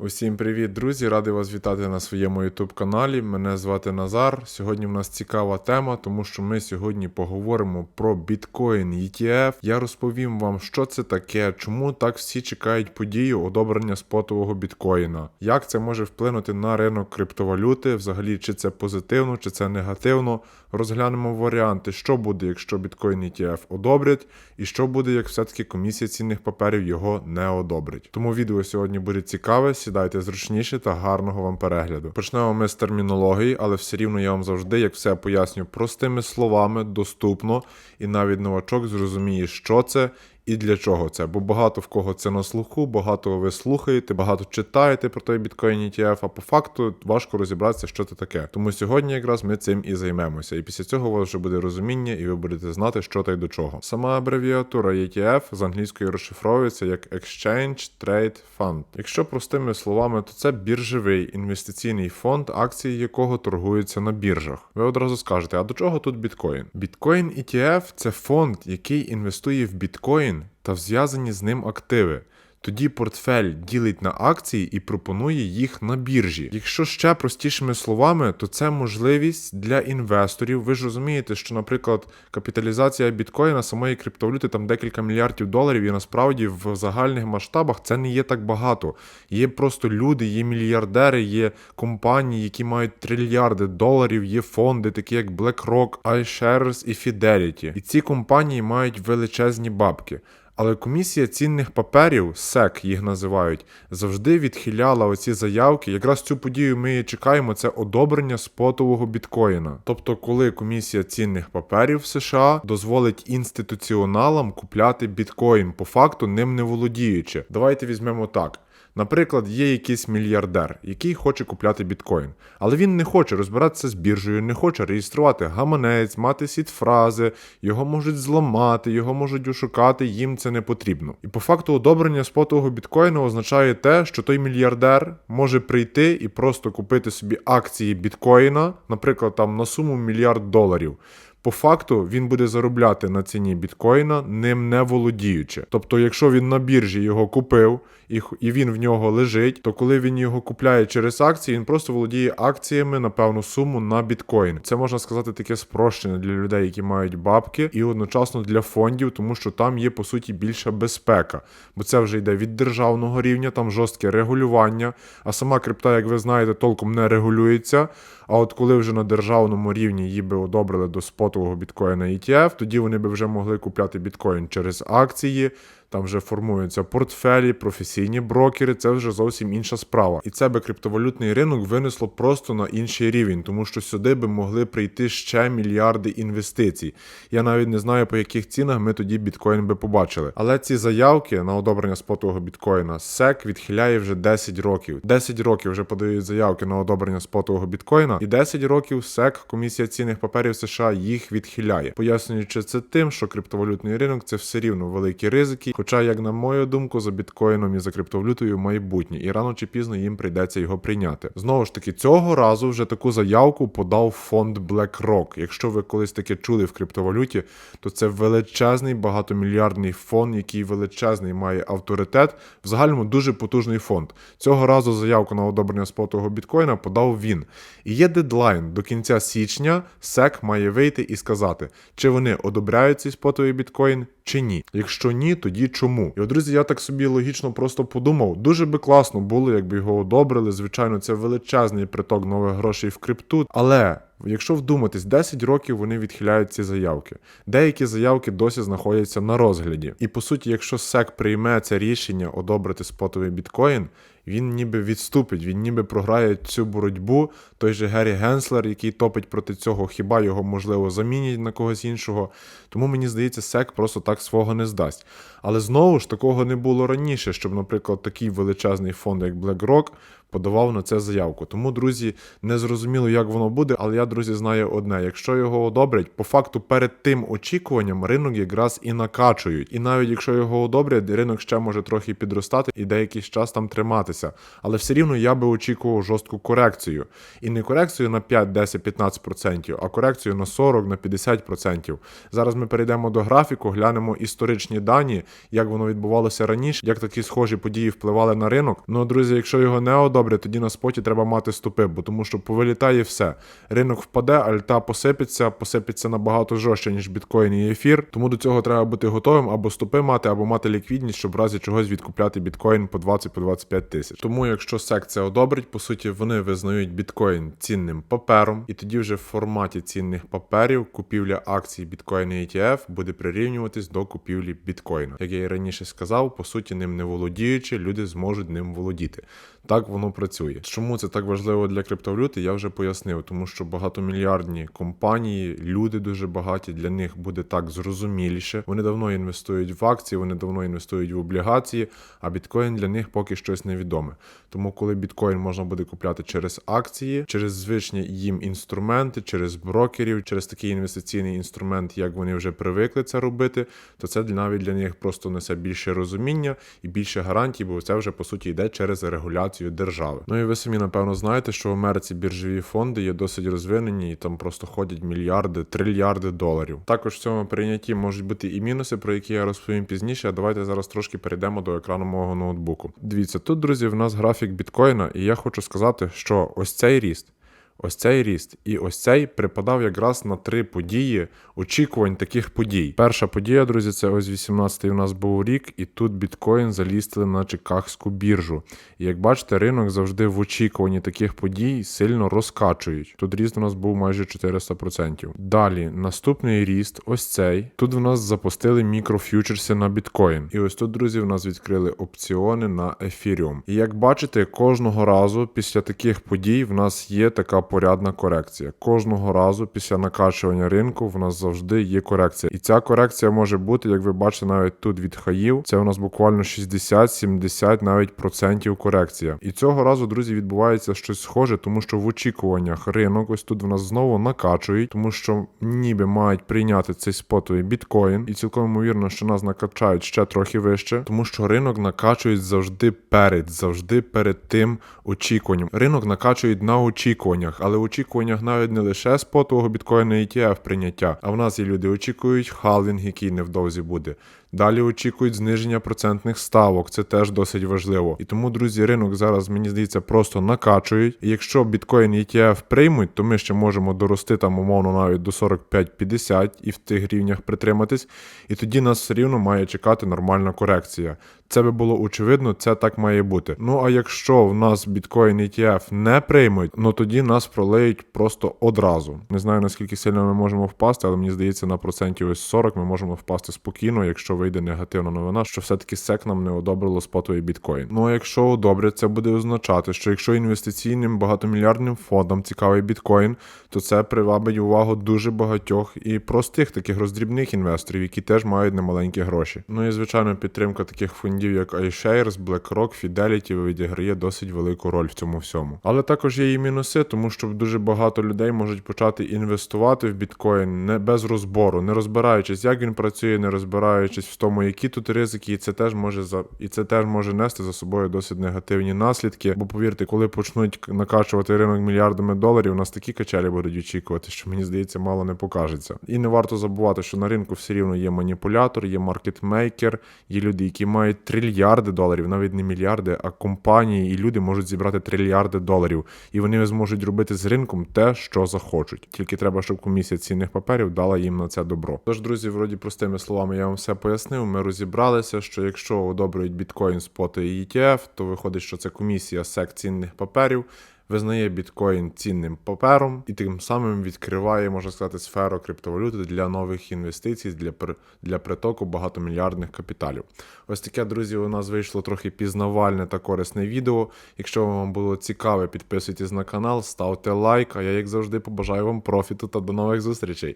Усім привіт, друзі! Радий вас вітати на своєму YouTube каналі. Мене звати Назар. Сьогодні в нас цікава тема, тому що ми сьогодні поговоримо про біткоін ETF. Я розповім вам, що це таке, чому так всі чекають подію одобрення спотового біткоїна, як це може вплинути на ринок криптовалюти, взагалі, чи це позитивно, чи це негативно. Розглянемо варіанти, що буде, якщо біткоін ETF одобрять, і що буде, як все-таки комісія цінних паперів його не одобрить. Тому відео сьогодні буде цікаве. Сідайте зручніше та гарного вам перегляду. Почнемо ми з термінології, але все рівно я вам завжди, як все поясню простими словами, доступно, і навіть новачок зрозуміє, що це. І для чого це? Бо багато в кого це на слуху, багато ви слухаєте, багато читаєте про той біткоін ETF, а по факту важко розібратися, що це таке. Тому сьогодні якраз ми цим і займемося. І після цього у вас вже буде розуміння, і ви будете знати, що та й до чого. Сама абревіатура ETF з англійської розшифровується як Exchange Trade Fund. Якщо простими словами, то це біржовий інвестиційний фонд, акції якого торгуються на біржах. Ви одразу скажете, а до чого тут біткоін? Біткоін ETF – це фонд, який інвестує в біткоін та зв'язані з ним активи. Тоді портфель ділить на акції і пропонує їх на біржі. Якщо ще простішими словами, то це можливість для інвесторів. Ви ж розумієте, що, наприклад, капіталізація біткоїна самої криптовалюти там декілька мільярдів доларів, і насправді в загальних масштабах це не є так багато. Є просто люди, є мільярдери, є компанії, які мають трильярди доларів, є фонди, такі як BlackRock, iShares і Fidelity. І ці компанії мають величезні бабки. Але комісія цінних паперів, СЕК їх називають, завжди відхиляла оці заявки. Якраз цю подію ми і чекаємо. Це одобрення спотового біткоїна. Тобто, коли комісія цінних паперів США дозволить інституціоналам купляти біткоін, по факту ним не володіючи. Давайте візьмемо так. Наприклад, є якийсь мільярдер, який хоче купляти біткоін, але він не хоче розбиратися з біржею, не хоче реєструвати гаманець, мати сіт фрази, його можуть зламати, його можуть ошукати, їм це не потрібно. І по факту одобрення спотового біткоїну означає те, що той мільярдер може прийти і просто купити собі акції біткоїна, наприклад, там на суму мільярд доларів. По факту він буде заробляти на ціні біткоїна, ним не володіючи. Тобто, якщо він на біржі його купив і, він в нього лежить, то коли він його купляє через акції, він просто володіє акціями на певну суму на біткоін. Це можна сказати таке спрощення для людей, які мають бабки, і одночасно для фондів, тому що там є по суті більша безпека, бо це вже йде від державного рівня, там жорстке регулювання. А сама крипта, як ви знаєте, толком не регулюється. А от коли вже на державному рівні її би одобрили до спотового біткоїна ETF, тоді вони би вже могли купляти біткоін через акції. Там вже формуються портфелі, професійні брокери, це вже зовсім інша справа. І це би криптовалютний ринок винесло просто на інший рівень, тому що сюди би могли прийти ще мільярди інвестицій. Я навіть не знаю, по яких цінах ми тоді біткоін би побачили. Але ці заявки на одобрення спотового біткоїна SEC відхиляє вже 10 років. 10 років вже подають заявки на одобрення спотового біткоїна, і 10 років SEC, комісія цінних паперів США, їх відхиляє, пояснюючи це тим, що криптовалютний ринок це все рівно великі ризики. Хоча, як на мою думку, за біткоїном і за криптовалютою майбутнє, і рано чи пізно їм прийдеться його прийняти. Знову ж таки, цього разу вже таку заявку подав фонд BlackRock. Якщо ви колись таке чули в криптовалюті, то це величезний багатомільярдний фонд, який величезний має авторитет. В загальному дуже потужний фонд. Цього разу заявку на одобрення спотового біткоїна подав він. І є дедлайн до кінця січня. SEC має вийти і сказати, чи вони одобряють цей спотовий біткоін, чи ні. Якщо ні, тоді чому? І от, друзі, я так собі логічно просто подумав. Дуже би класно було, якби його одобрили. Звичайно, це величезний приток нових грошей в крипту. Але якщо вдуматись, 10 років вони відхиляють ці заявки. Деякі заявки досі знаходяться на розгляді. І по суті, якщо SEC прийме це рішення одобрити спотовий біткоін. Він ніби відступить, він ніби програє цю боротьбу. Той же Геррі Генслер, який топить проти цього, хіба його можливо замінять на когось іншого. Тому мені здається, SEC просто так свого не здасть. Але знову ж такого не було раніше, щоб, наприклад, такий величезний фонд, як BlackRock, подавав на це заявку. Тому, друзі, не зрозуміло, як воно буде, але я, друзі, знаю одне: якщо його одобрять, по факту перед тим очікуванням ринок якраз і накачують. І навіть якщо його одобрять, ринок ще може трохи підростати і деякий час там триматися. Підніматися, але все рівно я би очікував жорстку корекцію. І не корекцію на 5, 10, 15%, а корекцію на 40, на 50%. Зараз ми перейдемо до графіку, глянемо історичні дані, як воно відбувалося раніше, як такі схожі події впливали на ринок. Ну, друзі, якщо його не одобрять, тоді на споті треба мати стопи, бо тому що повилітає все. Ринок впаде, альта посипеться, посипеться набагато жорстче, ніж біткоін і ефір. Тому до цього треба бути готовим або стопи мати, або мати ліквідність, щоб в разі чогось відкупляти біткоін по 20-25 тисяч. Тому, якщо сек це одобрить, по суті, вони визнають біткоін цінним папером, і тоді вже в форматі цінних паперів купівля акцій біткоін і ETF буде прирівнюватись до купівлі біткоїна. Як я і раніше сказав, по суті, ним не володіючи, люди зможуть ним володіти. Так воно працює. Чому це так важливо для криптовалюти? Я вже пояснив, тому що багатомільярдні компанії, люди дуже багаті, для них буде так зрозуміліше. Вони давно інвестують в акції, вони давно інвестують в облігації, а біткоін для них поки щось невідоме. Тому, коли біткоін можна буде купляти через акції, через звичні їм інструменти, через брокерів, через такий інвестиційний інструмент, як вони вже привикли це робити, то це навіть для них просто несе більше розуміння і більше гарантій, бо це вже по суті йде через регуляцію держави. Ну і ви самі напевно знаєте, що в Америці біржові фонди є досить розвинені і там просто ходять мільярди, трильярди доларів. Також в цьому прийнятті можуть бути і мінуси, про які я розповім пізніше. А давайте зараз трошки перейдемо до екрану мого ноутбуку. Дивіться, тут, друзі, в нас графік біткоїна, і я хочу сказати, що ось цей ріст. Ось цей ріст і ось цей припадав якраз на три події очікувань таких подій. Перша подія, друзі, це ось 18-й у нас був рік, і тут біткоін залістили на Чикагську біржу. І як бачите, ринок завжди в очікуванні таких подій сильно розкачують. Тут ріст у нас був майже 400%. Далі, наступний ріст, ось цей. Тут в нас запустили мікроф'ючерси на біткоін. І ось тут, друзі, в нас відкрили опціони на ефіріум. І як бачите, кожного разу після таких подій в нас є така порядна корекція. Кожного разу після накачування ринку в нас завжди є корекція. І ця корекція може бути, як ви бачите, навіть тут від хаїв. Це у нас буквально 60-70 навіть процентів корекція. І цього разу, друзі, відбувається щось схоже, тому що в очікуваннях ринок ось тут в нас знову накачують, тому що ніби мають прийняти цей спотовий біткоін, і цілком ймовірно, що нас накачають ще трохи вище, тому що ринок накачують завжди перед, завжди перед тим очікуванням. Ринок накачують на очікуваннях, але в очікуваннях навіть не лише спотового біткоїна ETF прийняття, а в нас і люди очікують халвінг, який невдовзі буде. Далі очікують зниження процентних ставок, це теж досить важливо. І тому, друзі, ринок зараз, мені здається, просто накачують. І якщо біткоін ETF приймуть, то ми ще можемо дорости там, умовно, навіть до 45-50 і в тих рівнях притриматись. І тоді нас все рівно має чекати нормальна корекція. Це би було очевидно, це так має бути. Ну а якщо в нас біткоін ETF не приймуть, ну тоді нас пролеють просто одразу. Не знаю наскільки сильно ми можемо впасти, але мені здається, на процентів ось 40 ми можемо впасти спокійно, якщо вийде негативна новина, що все-таки SEC нам не одобрило спотовий біткоін. Ну а якщо одобрять, це буде означати, що якщо інвестиційним багатомільярдним фондам цікавий біткоін, то це привабить увагу дуже багатьох і простих таких роздрібних інвесторів, які теж мають немаленькі гроші. Ну і звичайно, підтримка таких фондів, як iShares, BlackRock, Fidelity відіграє досить велику роль в цьому всьому. Але також є і мінуси, тому що дуже багато людей можуть почати інвестувати в біткоін не без розбору, не розбираючись, як він працює, не розбираючись в тому, які тут ризики, і це теж може за і це теж може нести за собою досить негативні наслідки. Бо повірте, коли почнуть накачувати ринок мільярдами доларів, у нас такі качелі будуть очікувати, що мені здається, мало не покажеться. І не варто забувати, що на ринку все рівно є маніпулятор, є маркетмейкер, є люди, які мають трильярди доларів, навіть не мільярди, а компанії і люди можуть зібрати трильярди доларів, і вони зможуть робити з ринком те, що захочуть. Тільки треба, щоб комісія цінних паперів дала їм на це добро. Тож, друзі, вроді простими словами, я вам все пояснив. Ми розібралися, що якщо одобрюють біткоін, споти і ETF, то виходить, що це комісія сек цінних паперів. Визнає біткоін цінним папером і тим самим відкриває, можна сказати, сферу криптовалюти для нових інвестицій, для для притоку багатомільярдних капіталів. Ось таке, друзі, у нас вийшло трохи пізнавальне та корисне відео. Якщо вам було цікаве, підписуйтесь на канал, ставте лайк. А я, як завжди, побажаю вам профіту та до нових зустрічей.